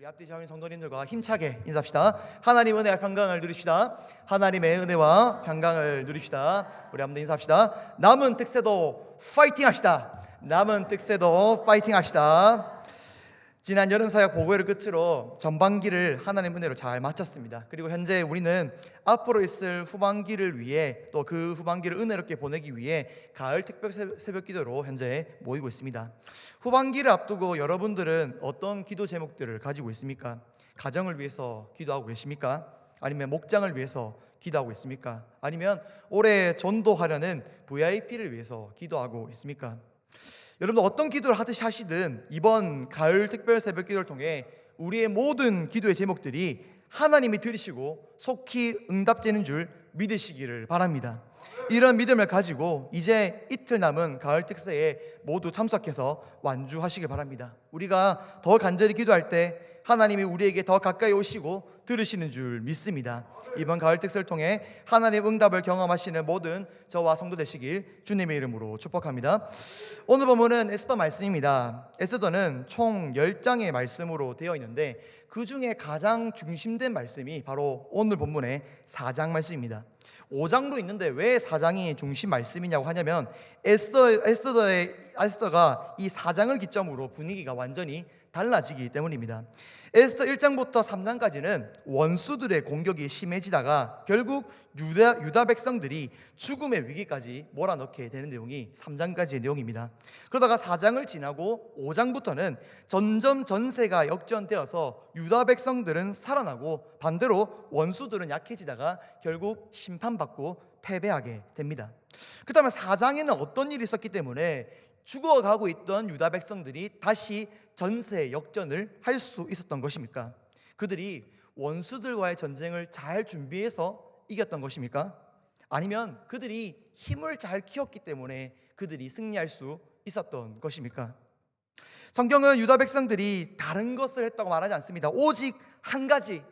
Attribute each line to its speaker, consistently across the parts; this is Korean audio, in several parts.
Speaker 1: 우리 앞뒤 장인 성도님들과 힘차게 인사합시다. 하나님 은혜와 평강을 누립시다. 하나님의 은혜와 평강을 누립시다. 우리 한번 인사합시다. 남은 특세도 파이팅 합시다. 남은 특세도 파이팅 합시다. 지난 여름 사역 보고회를 끝으로 전반기를 하나님 은혜로 잘 마쳤습니다. 그리고 현재 우리는 앞으로 있을 후반기를 위해 또 그 후반기를 은혜롭게 보내기 위해 가을 특별 새- 새벽 기도로 현재 모이고 있습니다. 후반기를 앞두고 여러분들은 어떤 기도 제목들을 가지고 있습니까? 가정을 위해서 기도하고 계십니까? 아니면 목장을 위해서 기도하고 있습니까? 아니면 올해 전도하려는 VIP를 위해서 기도하고 있습니까? 여러분들 어떤 기도를 하듯이 하시든 이번 가을 특별 새벽 기도를 통해 우리의 모든 기도의 제목들이 하나님이 들으시고 속히 응답되는 줄 믿으시기를 바랍니다. 이런 믿음을 가지고 이제 이틀 남은 가을 특세에 모두 참석해서 완주하시길 바랍니다. 우리가 더 간절히 기도할 때 하나님이 우리에게 더 가까이 오시고 들으시는 줄 믿습니다. 이번 가을 특세를 통해 하나님 응답을 경험하시는 모든 저와 성도 되시길 주님의 이름으로 축복합니다. 오늘 본문은 에스더 말씀입니다. 에스더는 총 10장의 말씀으로 되어 있는데 그 중에 가장 중심된 말씀이 바로 오늘 본문의 4장 말씀입니다. 5장도 있는데 왜 4장이 중심 말씀이냐고 하냐면 에스더 에스더의 에스더가 이 4장을 기점으로 분위기가 완전히 달라지기 때문입니다. 에스더 1장부터 3장까지는 원수들의 공격이 심해지다가 결국 유다, 유다 백성들이 죽음의 위기까지 몰아넣게 되는 내용이 3장까지의 내용입니다. 그러다가 4장을 지나고 5장부터는 점점 전세가 역전되어서 유다 백성들은 살아나고 반대로 원수들은 약해지다가 결국 심판받고 패배하게 됩니다. 그 다음에 4장에는 어떤 일이 있었기 때문에 죽어가고 있던 유다 백성들이 다시 전세 역전을 할 수 있었던 것입니까? 그들이 원수들과의 전쟁을 잘 준비해서 이겼던 것입니까? 아니면 그들이 힘을 잘 키웠기 때문에 그들이 승리할 수 있었던 것입니까? 성경은 유다 백성들이 다른 것을 했다고 말하지 않습니다. 오직 한 가지,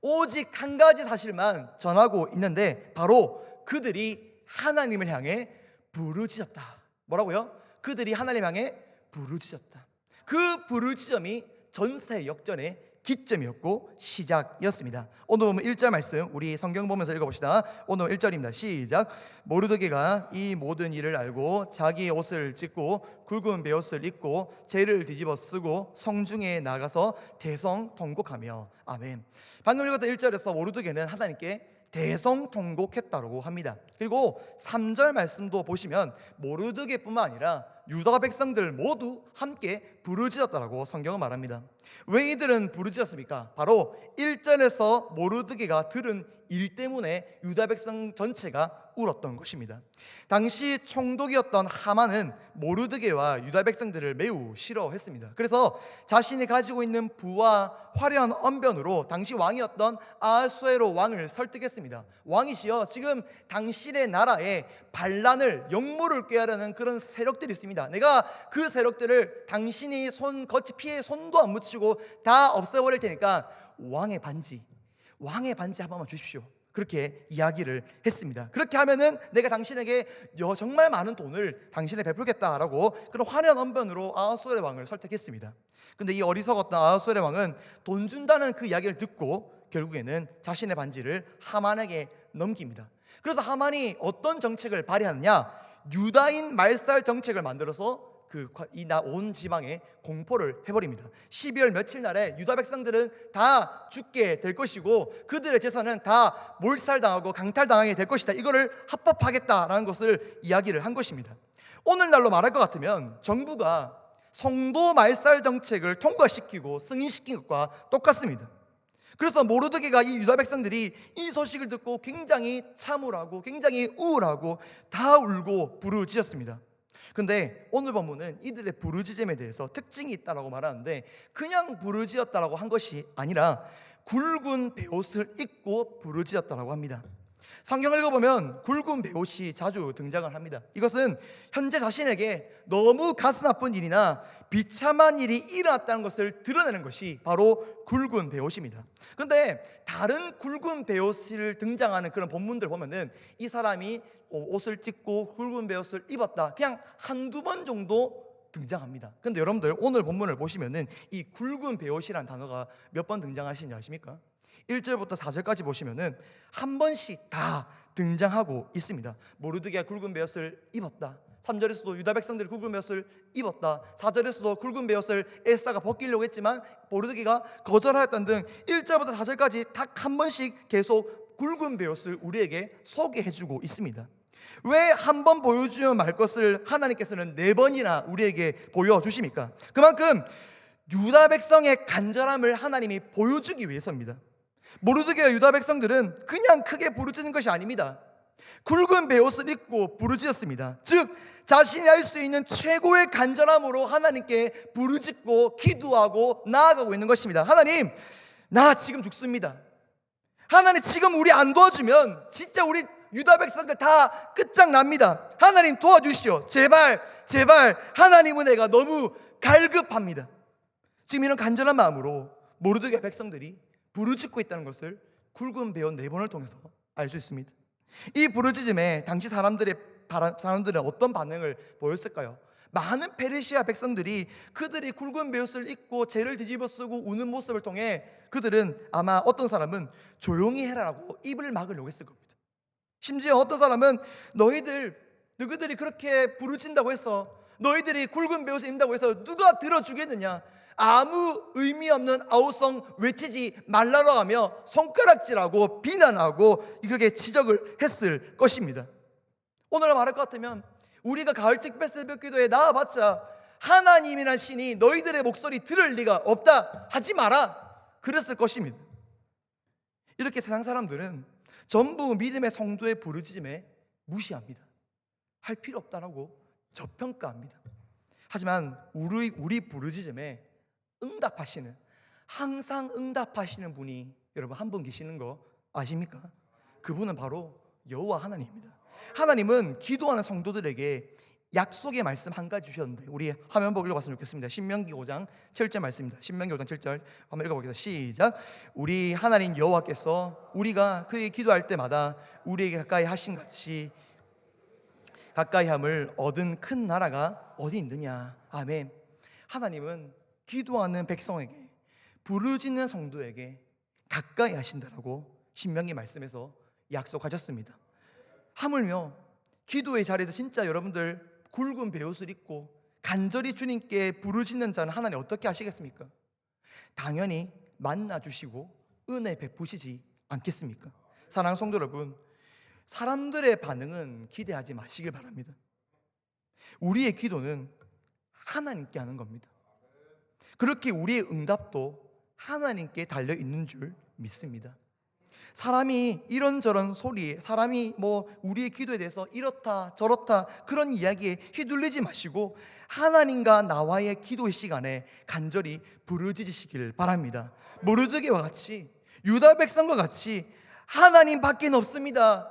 Speaker 1: 오직 한 가지 사실만 전하고 있는데 바로 그들이 하나님을 향해 부르짖었다. 뭐라고요? 그들이 하나님 향해 부르짖었다. 그 부르짖음이 전세 역전의 기점이었고 시작이었습니다. 오늘 보면 1절 말씀 우리 성경 보면서 읽어봅시다. 오늘 1절입니다. 시작. 모르드게가 이 모든 일을 알고 자기의 옷을 찢고 굵은 베옷을 입고 재를 뒤집어 쓰고 성중에 나가서 대성 통곡하며 아멘. 방금 읽었던 1절에서 모르드게는 하나님께 대성통곡했다고 합니다. 그리고 3절 말씀도 보시면 모르드게뿐만 아니라 유다 백성들 모두 함께 부르짖었다라고 성경은 말합니다. 왜 이들은 부르짖었습니까? 바로 1절에서 모르드게가 들은 일 때문에 유다 백성 전체가 울었던 것입니다. 당시 총독이었던 하만은 모르드게와 유다 백성들을 매우 싫어했습니다. 그래서 자신이 가지고 있는 부와 화려한 언변으로 당시 왕이었던 아하수에로 왕을 설득했습니다. 왕이시여 지금 당신의 나라에 반란을 역무를 꾀하려는 그런 세력들이 있습니다. 내가 그 세력들을 당신이 손 거치 피해 손도 안 묻히고 다 없애버릴 테니까 왕의 반지 왕의 반지 한 번만 주십시오. 그렇게 이야기를 했습니다. 그렇게 하면은 내가 당신에게 여- 정말 많은 돈을 당신에 베풀겠다라고 그런 화려한 언변으로 아하수엘의 왕을 설득했습니다. 근데 이 어리석었던 아하수엘의 왕은 돈 준다는 그 이야기를 듣고 결국에는 자신의 반지를 하만에게 넘깁니다. 그래서 하만이 어떤 정책을 발휘하느냐? 유다인 말살 정책을 만들어서 그이온 지방에 공포를 해버립니다. 12월 며칠 날에 유다 백성들은 다 죽게 될 것이고 그들의 재산은 다 몰살당하고 강탈당하게 될 것이다. 이거를 합법하겠다라는 것을 이야기를 한 것입니다. 오늘날로 말할 것 같으면 정부가 성도 말살 정책을 통과시키고 승인시킨 것과 똑같습니다. 그래서 모르드게가 이 유다 백성들이 이 소식을 듣고 굉장히 참울하고 굉장히 우울하고 다 울고 부르짖었습니다. 근데 오늘 본문은 이들의 부르짖음에 대해서 특징이 있다라고 말하는데 그냥 부르짖었다라고 한 것이 아니라 굵은 베옷을 입고 부르짖었다라고 합니다. 성경을 읽어보면 굵은 베옷이 자주 등장을 합니다. 이것은 현재 자신에게 너무 가슴 아픈 일이나 비참한 일이 일어났다는 것을 드러내는 것이 바로 굵은 베옷입니다. 근데 다른 굵은 베옷을 등장하는 그런 본문들 보면은 이 사람이 옷을 찢고 굵은 베옷을 입었다. 그냥 한두 번 정도 등장합니다. 근데 여러분들 오늘 본문을 보시면은 이 굵은 베옷이라는 단어가 몇 번 등장하시는지 아십니까? 1절부터 4절까지 보시면은 한 번씩 다 등장하고 있습니다. 모르드게가 굵은 베옷을 입었다. 3절에서도 유다 백성들이 굵은 베옷을 입었다. 4절에서도 굵은 베옷을 에스사가 벗기려고 했지만 모르드게가 거절하였던 등 1절부터 4절까지 딱 한 번씩 계속 굵은 베옷을 우리에게 소개해 주고 있습니다. 왜 한 번 보여주면 말 것을 하나님께서는 네 번이나 우리에게 보여 주십니까? 그만큼 유다 백성의 간절함을 하나님이 보여주기 위해서입니다. 모르드게와 유다 백성들은 그냥 크게 부르짖는 것이 아닙니다. 굵은 베옷을 입고 부르짖었습니다. 즉 자신이 할 수 있는 최고의 간절함으로 하나님께 부르짖고 기도하고 나아가고 있는 것입니다. 하나님, 나 지금 죽습니다. 하나님 지금 우리 안 도와주면 진짜 우리 유다 백성들 다 끝장납니다. 하나님 도와주시오. 제발, 제발 하나님 은혜가 너무 갈급합니다. 지금 이런 간절한 마음으로 모르드게 백성들이 부르짖고 있다는 것을 굵은 배원 네 번을 통해서 알 수 있습니다. 이 부르짖음에 당시 사람들의 사람들은 어떤 반응을 보였을까요? 많은 페르시아 백성들이 그들이 굵은 베옷을 입고 죄를 뒤집어 쓰고 우는 모습을 통해 그들은 아마 어떤 사람은 조용히 해라라고 입을 막으려고 했을 겁니다. 심지어 어떤 사람은 너희들 너희들이 그렇게 부르짖는다고 해서 너희들이 굵은 베옷을 입는다고 해서 누가 들어주겠느냐? 아무 의미 없는 아우성 외치지 말라고 하며 손가락질하고 비난하고 그렇게 지적을 했을 것입니다. 오늘 말할 것 같으면 우리가 가을 특별 새벽 기도에 나와봤자 하나님이란 신이 너희들의 목소리 들을 리가 없다 하지 마라 그랬을 것입니다. 이렇게 세상 사람들은 전부 믿음의 성도의 부르짖음에 무시합니다. 할 필요 없다라고 저평가합니다. 하지만 우리 우리 부르짖음에 응답하시는 항상 응답하시는 분이 여러분 한 분 계시는 거 아십니까? 그분은 바로 여호와 하나님입니다. 하나님은 기도하는 성도들에게 약속의 말씀 한 가지 주셨는데 우리 화면 보고 읽어봤으면 좋겠습니다. 신명기 5장 7절 말씀입니다. 신명기 5장 7절 한번 읽어보겠습니다. 시작. 우리 하나님 여호와께서 우리가 그에게 기도할 때마다 우리에게 가까이 하신 같이 가까이함을 얻은 큰 나라가 어디 있느냐. 아멘. 하나님은 기도하는 백성에게 부르짖는 성도에게 가까이 하신다라고 신명기 말씀에서 약속하셨습니다. 하물며 기도의 자리에서 진짜 여러분들 굵은 베옷을 입고 간절히 주님께 부르짖는 자는 하나님 어떻게 하시겠습니까? 당연히 만나 주시고 은혜 베푸시지 않겠습니까? 사랑하는 성도 여러분, 사람들의 반응은 기대하지 마시길 바랍니다. 우리의 기도는 하나님께 하는 겁니다. 그렇게 우리의 응답도 하나님께 달려 있는 줄 믿습니다. 사람이 이런저런 소리, 사람이 뭐 우리의 기도에 대해서 이렇다 저렇다 그런 이야기에 휘둘리지 마시고 하나님과 나와의 기도의 시간에 간절히 부르짖으시길 바랍니다. 모르드게와 같이 유다 백성과 같이 하나님밖에 없습니다.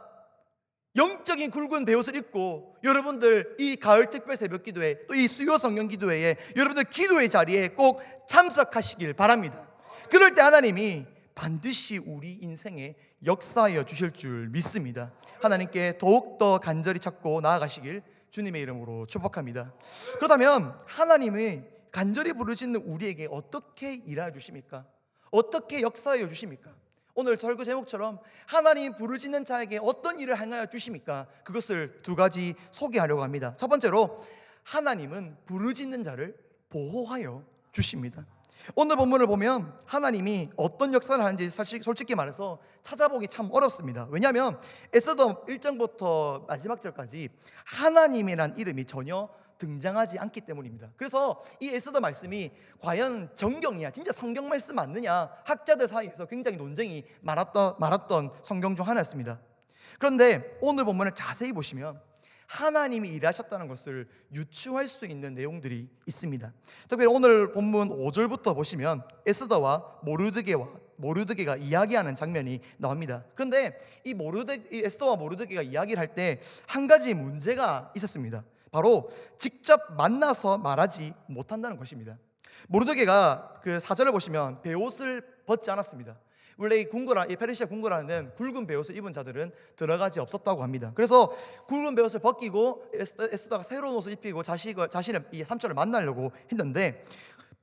Speaker 1: 영적인 굵은 베옷을 입고 여러분들 이 가을 특별 새벽 기도회 또 이 수요 성령 기도회에 여러분들 기도의 자리에 꼭 참석하시길 바랍니다. 그럴 때 하나님이 반드시 우리 인생에 역사하여 주실 줄 믿습니다. 하나님께 더욱더 간절히 찾고 나아가시길 주님의 이름으로 축복합니다. 그렇다면 하나님이 간절히 부르짖는 우리에게 어떻게 일하여 주십니까? 어떻게 역사하여 주십니까? 오늘 설교 제목처럼 하나님 부르짖는 자에게 어떤 일을 행하여 주십니까? 그것을 두 가지 소개하려고 합니다. 첫 번째로 하나님은 부르짖는 자를 보호하여 주십니다. 오늘 본문을 보면 하나님이 어떤 역사를 하는지 사실 솔직히 말해서 찾아보기 참 어렵습니다. 왜냐하면 에스더 1장부터 마지막 절까지 하나님이란 이름이 전혀 등장하지 않기 때문입니다. 그래서 이 에스더 말씀이 과연 정경이야, 진짜 성경 말씀 맞느냐 학자들 사이에서 굉장히 논쟁이 많았던, 많았던 성경 중 하나였습니다. 그런데 오늘 본문을 자세히 보시면 하나님이 일하셨다는 것을 유추할 수 있는 내용들이 있습니다. 특별히 오늘 본문 5절부터 보시면 에스더와 모르드게와 모르드게가 이야기하는 장면이 나옵니다. 그런데 이 모르드 이 에스더와 모르드게가 이야기를 할 때 한 가지 문제가 있었습니다. 바로 직접 만나서 말하지 못한다는 것입니다. 모르드게가 그 사절을 보시면 베옷을 벗지 않았습니다. 원래 이 궁궐 이 페르시아 궁궐 안에는 굵은 베옷을 입은 자들은 들어가지 없었다고 합니다. 그래서 굵은 베옷을 벗기고 에스- 에스더가 새로운 옷을 입히고 자식을 자신의 이 삼촌을 만나려고 했는데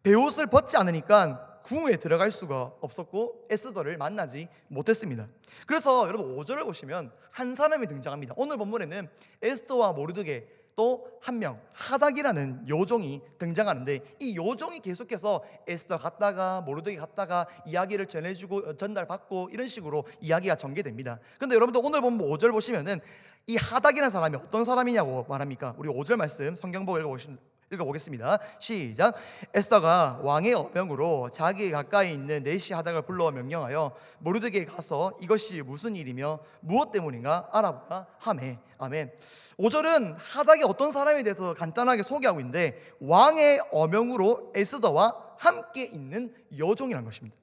Speaker 1: 베옷을 벗지 않으니까 궁에 들어갈 수가 없었고 에스더를 만나지 못했습니다. 그래서 여러분 5절을 보시면 한 사람이 등장합니다. 오늘 본문에는 에스더와 모르드게 또 한 명 하닥이라는 요종이 등장하는데 이 요종이 계속해서 에스더 갔다가 모르드게 갔다가 이야기를 전해주고 어, 전달받고 이런 식으로 이야기가 전개됩니다. 근데 여러분들 오늘 본문 5절 보시면은 이 하닥이라는 사람이 어떤 사람이냐고 말합니까? 우리 5절 말씀 성경 보고 읽어보시 읽어보겠습니다. 시작. 에스더가 왕의 어명으로 자기 가까이 있는 네시 하닥을 불러 명령하여 모르드게에 가서 이것이 무슨 일이며 무엇 때문인가 알아보라 하매. 아멘. 5절은 하닥이 어떤 사람에 대해서 간단하게 소개하고 있는데 왕의 어명으로 에스더와 함께 있는 여종이라는 것입니다.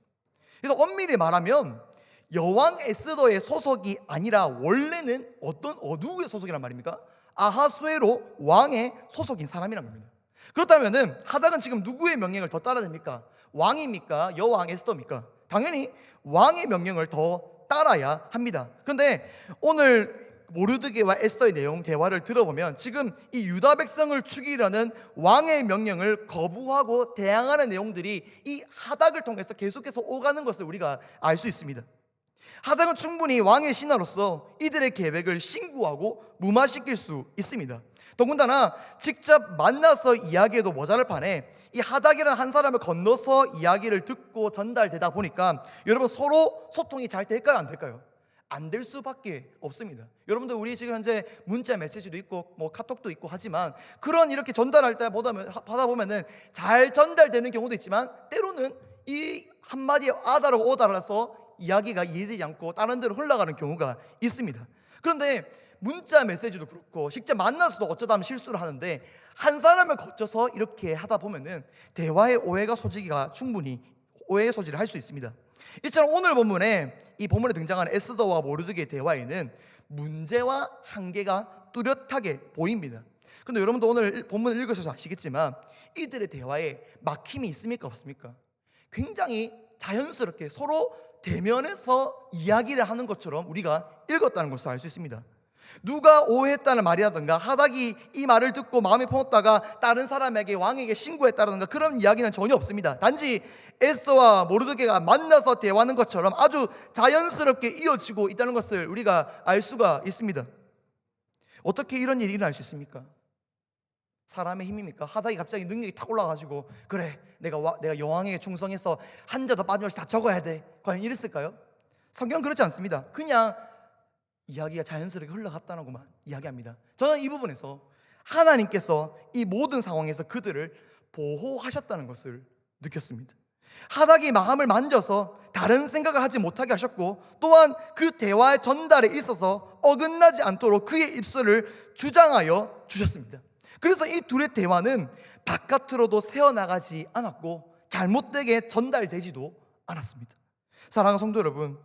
Speaker 1: 그래서 엄밀히 말하면 여왕 에스더의 소속이 아니라 원래는 어떤 어두의 소속이란 말입니까? 아하수에로 왕의 소속인 사람이란 말입니다. 그렇다면은 하닥은 지금 누구의 명령을 더 따라야 됩니까? 왕입니까? 여왕 에스더입니까? 당연히 왕의 명령을 더 따라야 합니다. 그런데 오늘 모르드게와 에스더의 내용 대화를 들어보면 지금 이 유다 백성을 죽이려는 왕의 명령을 거부하고 대항하는 내용들이 이 하닥을 통해서 계속해서 오가는 것을 우리가 알 수 있습니다. 하닥은 충분히 왕의 신하로서 이들의 계획을 신고하고 무마시킬 수 있습니다. 더군다나 직접 만나서 이야기해도 모자랄 판에 이 하닥이라는 한 사람을 건너서 이야기를 듣고 전달되다 보니까 여러분 서로 소통이 잘 될까요? 안 될까요? 안 될 수밖에 없습니다. 여러분들 우리 지금 현재 문자 메시지도 있고 뭐 카톡도 있고 하지만 그런 이렇게 전달할 때 보다 받아 보면은 잘 전달되는 경우도 있지만 때로는 이 한마디 아다르고 오다라서 이야기가 이해되지 않고 다른 데로 흘러가는 경우가 있습니다. 그런데 문자 메시지도 그렇고 직접 만나서도 어쩌다 하면 실수를 하는데 한 사람을 거쳐서 이렇게 하다 보면은 대화의 오해가 소지기가 충분히 오해의 소지를 할 수 있습니다. 이처럼 오늘 본문에 이 본문에 등장하는 에스더와 모르드게의 대화에는 문제와 한계가 뚜렷하게 보입니다. 근데 여러분도 오늘 본문을 읽으셔서 아시겠지만 이들의 대화에 막힘이 있습니까 없습니까? 굉장히 자연스럽게 서로 대면해서 이야기를 하는 것처럼 우리가 읽었다는 것을 알 수 있습니다. 누가 오해했다는 말이라든가 하닥이 이 말을 듣고 마음에 품었다가 다른 사람에게 왕에게 신고했다든가 그런 이야기는 전혀 없습니다. 단지 에스더와 모르드게가 만나서 대화하는 것처럼 아주 자연스럽게 이어지고 있다는 것을 우리가 알 수가 있습니다. 어떻게 이런 일이 일어날 수 있습니까? 사람의 힘입니까? 하닥이 갑자기 능력이 탁 올라가지고 그래 내가 와- 내가 여왕에게 충성해서 한 자 더 빠짐없이 다 적어야 돼. 과연 이랬을까요? 성경 은 그렇지 않습니다. 그냥 이야기가 자연스럽게 흘러갔다는것만 이야기합니다. 저는 이 부분에서 하나님께서 이 모든 상황에서 그들을 보호하셨다는 것을 느꼈습니다. 하닥이 마음을 만져서 다른 생각을 하지 못하게 하셨고 또한 그 대화의 전달에 있어서 어긋나지 않도록 그의 입술을 주장하여 주셨습니다. 그래서 이 둘의 대화는 바깥으로도 새어나가지 않았고 잘못되게 전달되지도 않았습니다. 사랑하는 성도 여러분,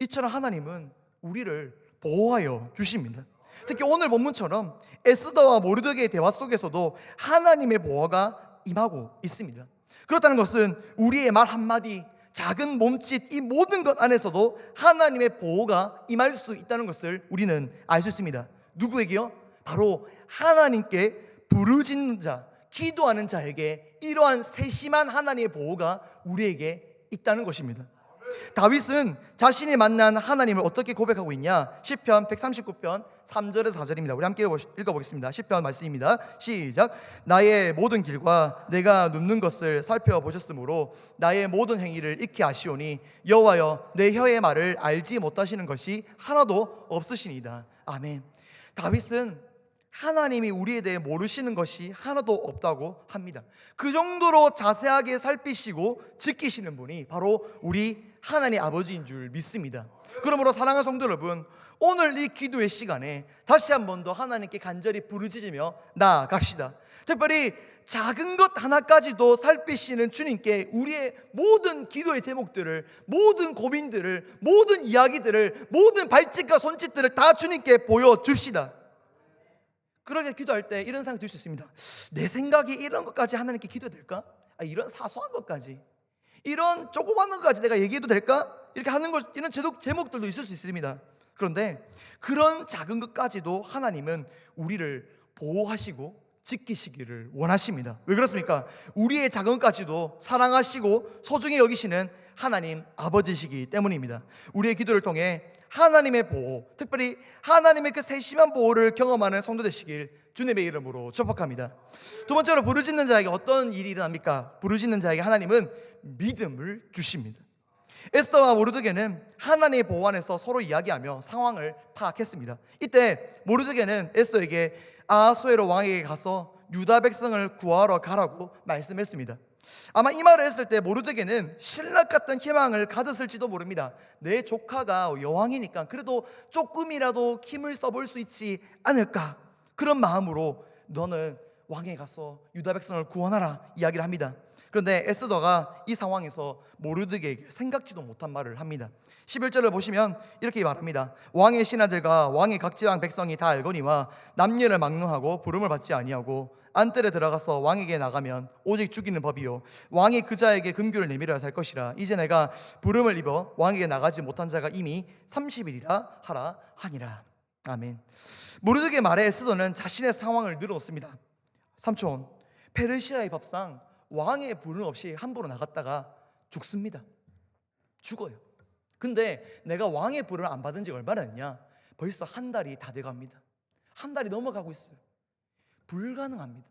Speaker 1: 이처럼 하나님은 우리를 보호하여 주십니다. 특히 오늘 본문처럼 에스더와 모르드게의 대화 속에서도 하나님의 보호가 임하고 있습니다. 그렇다는 것은 우리의 말 한마디, 작은 몸짓 이 모든 것 안에서도 하나님의 보호가 임할 수 있다는 것을 우리는 알 수 있습니다. 누구에게요? 바로 하나님께 부르짖는 자, 기도하는 자에게 이러한 세심한 하나님의 보호가 우리에게 있다는 것입니다. 다윗은 자신이 만난 하나님을 어떻게 고백하고 있냐? 시편 139편 3절에서 4절입니다. 우리 함께 읽어 보겠습니다. 시편 말씀입니다. 시작. 나의 모든 길과 내가 눕는 것을 살펴보셨으므로 나의 모든 행위를 익히 아시오니 여호와여 내 혀의 말을 알지 못하시는 것이 하나도 없으시니이다. 아멘. 다윗은 하나님이 우리에 대해 모르시는 것이 하나도 없다고 합니다. 그 정도로 자세하게 살피시고 지키시는 분이 바로 우리 하나님 아버지인 줄 믿습니다. 그러므로 사랑하는 성도 여러분, 오늘 이 기도의 시간에 다시 한 번 더 하나님께 간절히 부르짖으며 나아갑시다. 특별히 작은 것 하나까지도 살피시는 주님께 우리의 모든 기도의 제목들을, 모든 고민들을, 모든 이야기들을, 모든 발짓과 손짓들을 다 주님께 보여줍시다. 그렇게 기도할 때 이런 생각이 들 수 있습니다. 내 생각이 이런 것까지 하나님께 기도해도 될까? 아, 이런 사소한 것까지 이런 조그만 것까지 내가 얘기해도 될까? 이렇게 하는 것 이런 제목, 제목들도 있을 수 있습니다. 그런데 그런 작은 것까지도 하나님은 우리를 보호하시고 지키시기를 원하십니다. 왜 그렇습니까? 우리의 작은 것까지도 사랑하시고 소중히 여기시는 하나님 아버지시기 때문입니다. 우리의 기도를 통해 하나님의 보호, 특별히 하나님의 그 세심한 보호를 경험하는 성도 되시길 주님의 이름으로 축복합니다. 두 번째로 부르짖는 자에게 어떤 일이 일어납니까? 부르짖는 자에게 하나님은 믿음을 주십니다. 에스더와 모르드게는 하나님의 보호 안에서 서로 이야기하며 상황을 파악했습니다. 이때 모르드게는 에스더에게 아하수에로 왕에게 가서 유다 백성을 구하러 가라고 말씀했습니다. 아마 이 말을 했을 때 모르드게는 신락 같은 희망을 가졌을지도 모릅니다. 내 조카가 여왕이니까 그래도 조금이라도 힘을 써볼 수 있지 않을까 그런 마음으로 너는 왕에 가서 유다 백성을 구원하라 이야기를 합니다. 그런데 에스더가 이 상황에서 모르드게에게 생각지도 못한 말을 합니다. 11절을 보시면 이렇게 말합니다. 왕의 신하들과 왕의 각 지방 백성이 다 알거니와 남녀를 막론하고 부름을 받지 아니하고 안뜰에 들어가서 왕에게 나가면 오직 죽이는 법이요. 왕이 그자에게 금규를 내밀어야 살 것이라. 이제 내가 부름을 입어 왕에게 나가지 못한 자가 이미 30일이라 하라 하니라. 아멘. 모르드게 말에 에스더는 자신의 상황을 늘어놓습니다. 삼촌 페르시아의 법상 왕의 부름 없이 함부로 나갔다가 죽습니다 죽어요 근데 내가 왕의 부름을 안 받은 지 얼마나 됐냐 벌써 한 달이 다 돼갑니다 한 달이 넘어가고 있어요 불가능합니다.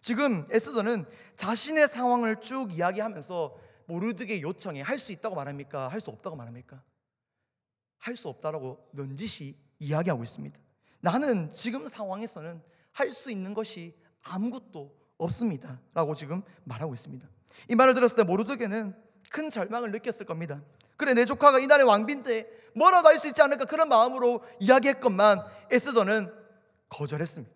Speaker 1: 지금 에스더는 자신의 상황을 쭉 이야기하면서 모르드게 요청에 할수 있다고 말합니까? 할 수 없다고 말합니까? 할 수 없다라고 넌지시 이야기하고 있습니다. 나는 지금 상황에서는 할 수 있는 것이 아무것도 없습니다. 라고 지금 말하고 있습니다. 이 말을 들었을 때 모르드게는 큰 절망을 느꼈을 겁니다. 그래 내 조카가 이날의 왕비인데 뭐라도 할 수 있지 않을까 그런 마음으로 이야기했건만 에스더는 거절했습니다.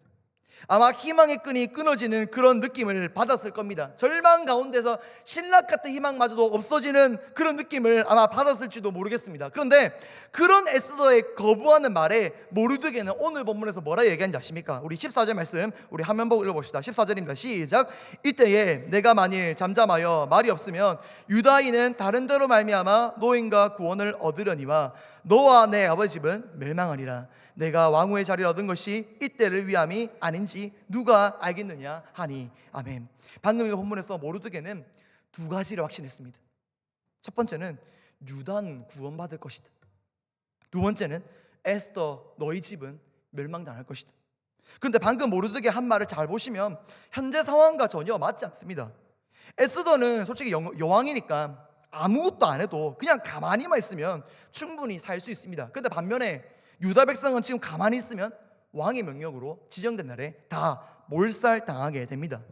Speaker 1: 아마 희망의 끈이 끊어지는 그런 느낌을 받았을 겁니다. 절망 가운데서 신락 같은 희망마저도 없어지는 그런 느낌을 아마 받았을지도 모르겠습니다. 그런데 그런 에스더의 거부하는 말에 모르드게는 오늘 본문에서 뭐라 얘기하는지 아십니까? 우리 14절 말씀 우리 화면 보고 읽어봅시다. 14절입니다. 시작. 이때에 내가 만일 잠잠하여 말이 없으면 유다인은 다른 데로 말미암아 노인과 구원을 얻으려니와 너와 내 아버지 집은 멸망하리라. 내가 왕후의 자리를 얻은 것이 이때를 위함이 아닌지 누가 알겠느냐 하니 아멘. 방금 이 본문에서 모르드게는 두 가지를 확신했습니다. 첫 번째는 유다는 구원받을 것이다. 두 번째는 에스더 너희 집은 멸망당할 것이다. 그런데 방금 모르드게 한 말을 잘 보시면 현재 상황과 전혀 맞지 않습니다. 에스더는 솔직히 영- 여왕이니까 아무것도 안 해도 그냥 가만히만 있으면 충분히 살 수 있습니다. 그런데 반면에 유다 백성은 지금 가만히 있으면 왕의 명령으로 지정된 날에 다 몰살 당하게 됩니다.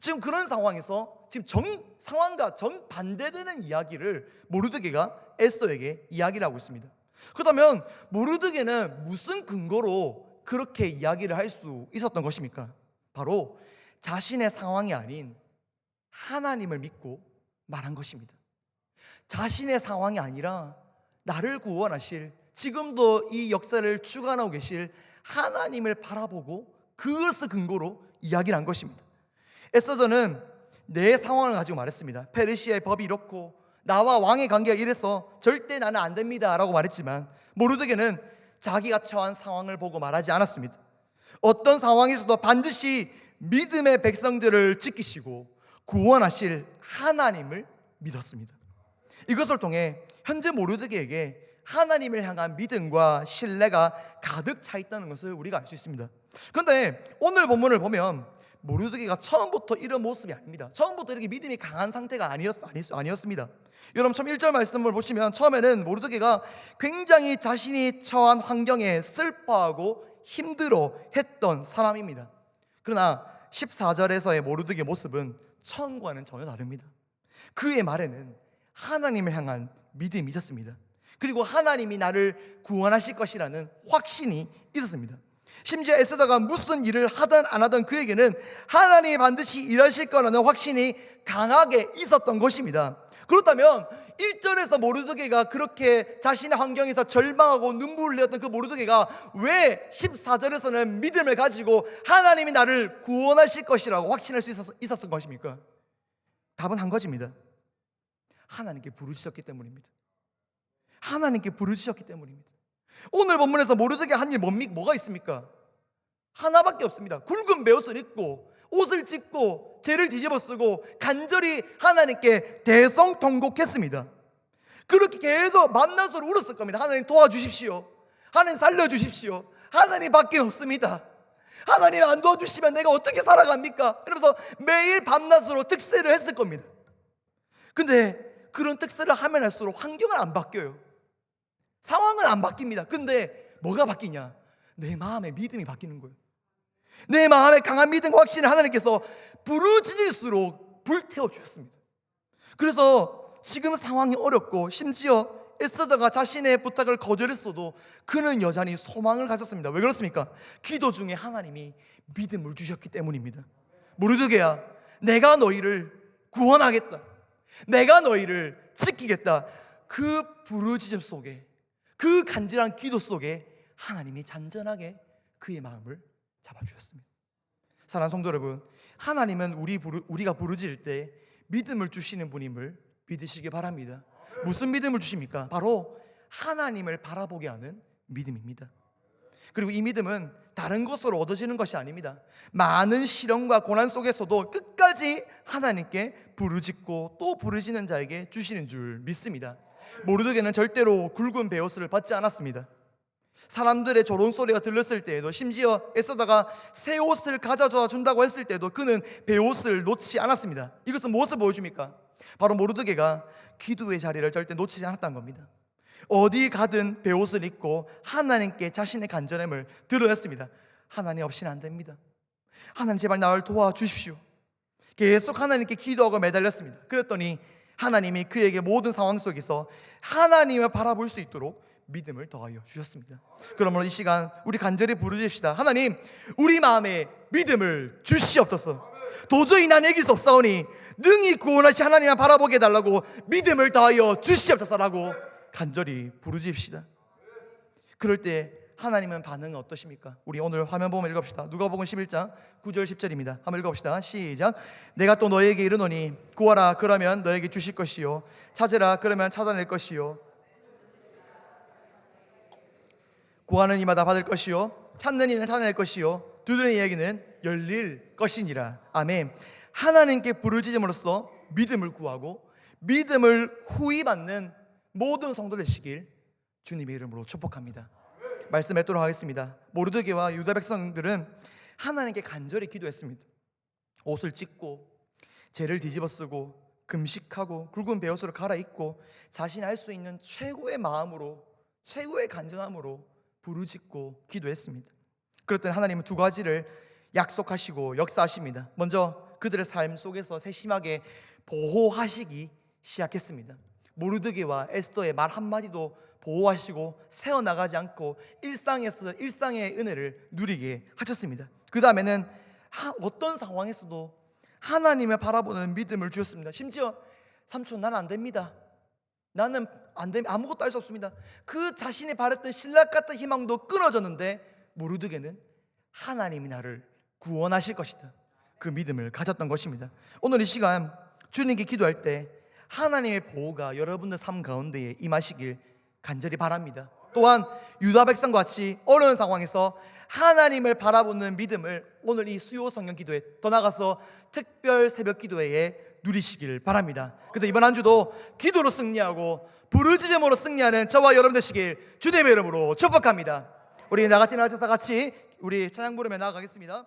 Speaker 1: 지금 그런 상황에서 지금 정 상황과 정 반대되는 이야기를 모르드게가 에스더에게 이야기를 하고 있습니다. 그렇다면 모르드게는 무슨 근거로 그렇게 이야기를 할 수 있었던 것입니까? 바로 자신의 상황이 아닌 하나님을 믿고 말한 것입니다. 자신의 상황이 아니라 나를 구원하실 지금도 이 역사를 주관하고 계실 하나님을 바라보고 그것을 근거로 이야기를 한 것입니다. 에스더는 내 상황을 가지고 말했습니다. 페르시아의 법이 이렇고 나와 왕의 관계가 이래서 절대 나는 안 됩니다라고 말했지만 모르드게는 자기가 처한 상황을 보고 말하지 않았습니다. 어떤 상황에서도 반드시 믿음의 백성들을 지키시고 구원하실 하나님을 믿었습니다. 이것을 통해 현재 모르드게에게 하나님을 향한 믿음과 신뢰가 가득 차 있다는 것을 우리가 알 수 있습니다. 그런데 오늘 본문을 보면 모르드게가 처음부터 이런 모습이 아닙니다. 처음부터 이렇게 믿음이 강한 상태가 아니었, 아니었, 습니다 여러분 처음 1절 말씀을 보시면 처음에는 모르드게가 굉장히 자신이 처한 환경에 슬퍼하고 힘들어 했던 사람입니다. 그러나 14절에서의 모르드게 모습은 처음과는 전혀 다릅니다. 그의 말에는 하나님을 향한 믿음이 있었습니다. 그리고 하나님이 나를 구원하실 것이라는 확신이 있었습니다. 심지어 에스더가 무슨 일을 하든 안 하든 그에게는 하나님이 반드시 일하실 거라는 확신이 강하게 있었던 것입니다. 그렇다면 1절에서 모르드게가 그렇게 자신의 환경에서 절망하고 눈물을 흘렸던 그 모르드게가 왜 14절에서는 믿음을 가지고 하나님이 나를 구원하실 것이라고 확신할 수 있었, 있었던 것입니까? 답은 한 가지입니다. 하나님께 부르짖었기 때문입니다. 하나님께 부르짖었기 때문입니다. 오늘 본문에서 모르드게 한 일? 뭐가 있습니까? 하나밖에 없습니다. 굵은 베옷을 입고 옷을 찢고 죄를 뒤집어 쓰고 간절히 하나님께 대성통곡했습니다. 그렇게 계속 만나서로 울었을 겁니다. 하나님 도와주십시오. 하나님 살려주십시오. 하나님밖에 없습니다. 하나님 안 도와주시면 내가 어떻게 살아갑니까? 이러면서 매일 밤낮으로 특세를 했을 겁니다. 근데 그런 특세를 하면 할수록 환경은 안 바뀌어요. 상황은 안 바뀝니다. 근데 뭐가 바뀌냐? 내 마음의 믿음이 바뀌는 거예요. 내 마음에 강한 믿음과 확신을 하나님께서 부르짖을수록 불태워 주셨습니다. 그래서 지금 상황이 어렵고 심지어 에스더가 자신의 부탁을 거절했어도 그는 여전히 소망을 가졌습니다. 왜 그렇습니까? 기도 중에 하나님이 믿음을 주셨기 때문입니다. 모르드게야, 내가 너희를 구원하겠다. 내가 너희를 지키겠다. 그 부르짖음 속에 그 간절한 기도 속에 하나님이 잔잔하게 그의 마음을 잡아주셨습니다. 사랑하는 성도 여러분, 하나님은 우리 부르, 우리가 부르짖을 때 믿음을 주시는 분임을 믿으시기 바랍니다. 무슨 믿음을 주십니까? 바로 하나님을 바라보게 하는 믿음입니다. 그리고 이 믿음은 다른 것으로 얻어지는 것이 아닙니다. 많은 시련과 고난 속에서도 끝까지 하나님께 부르짖고 또 부르짖는 자에게 주시는 줄 믿습니다. 모르드게는 절대로 굵은 베옷을 받지 않았습니다. 사람들의 조론 소리가 들렸을 때에도 심지어 애써다가 새 옷을 가져다 준다고 했을 때도 그는 베옷을 놓지 않았습니다. 이것은 무엇을 보여줍니까? 바로 모르드게가 기도의 자리를 절대 놓치지 않았다는 겁니다. 어디 가든 베옷을 입고 하나님께 자신의 간절함을 드러냈습니다. 하나님 없이는 안 됩니다. 하나님 제발 나를 도와주십시오. 계속 하나님께 기도하고 매달렸습니다. 그랬더니 하나님이 그에게 모든 상황 속에서 하나님을 바라볼 수 있도록 믿음을 더하여 주셨습니다. 그러므로 이 시간 우리 간절히 부르짖읍시다. 하나님, 우리 마음에 믿음을 주시옵소서. 도저히 난 이길 수 없사오니 능히 구원하시 하나님을 바라보게 해달라고 믿음을 더하여 주시옵소서라고 간절히 부르짖읍시다. 그럴 때 하나님은 반응은 어떠십니까? 우리 오늘 화면 보면 읽읍시다. 누가복음 11장 9절 10절입니다. 한번 읽어봅시다. 시작. 내가 또 너에게 이르노니 구하라 그러면 너에게 주실 것이요 찾으라 그러면 찾아낼 것이요 구하는 이마다 받을 것이요 찾는 이는 찾아낼 것이요 두드리는 이에게는 열릴 것이니라. 아멘. 하나님께 부르짖음으로써 믿음을 구하고 믿음을 후히 받는 모든 성도 되시길 주님의 이름으로 축복합니다. 말씀 맺도록 하겠습니다. 모르드게와 유다 백성들은 하나님께 간절히 기도했습니다. 옷을 찢고 죄를 뒤집어 쓰고 금식하고 굵은 베옷으로 갈아입고 자신이 할 수 있는 최고의 마음으로 최고의 간절함으로 부르짖고 기도했습니다. 그랬더니 하나님은 두 가지를 약속하시고 역사하십니다. 먼저 그들의 삶 속에서 세심하게 보호하시기 시작했습니다. 모르드게와 에스더의 말 한마디도 보호하시고 세워나가지 않고 일상에서 일상의 은혜를 누리게 하셨습니다. 그 다음에는 어떤 상황에서도 하나님을 바라보는 믿음을 주셨습니다. 심지어 삼촌 나는 안 됩니다. 나는 안 됩니다. 아무것도 할 수 없습니다. 그 자신이 바랬던 신락 같은 희망도 끊어졌는데 모르드게는 하나님이 나를 구원하실 것이다. 그 믿음을 가졌던 것입니다. 오늘 이 시간 주님께 기도할 때 하나님의 보호가 여러분들 삶 가운데에 임하시길 간절히 바랍니다. 또한 유다 백성과 같이 어려운 상황에서 하나님을 바라보는 믿음을 오늘 이 수요 성령 기도에 더 나가서 특별 새벽 기도회에 누리시길 바랍니다. 그래서 이번 한 주도 기도로 승리하고 부르짖음으로 승리하는 저와 여러분 되시길 주님의 이름으로 축복합니다. 우리 나같이 나가셔서 같이 우리 찬양 부르며 나아가겠습니다.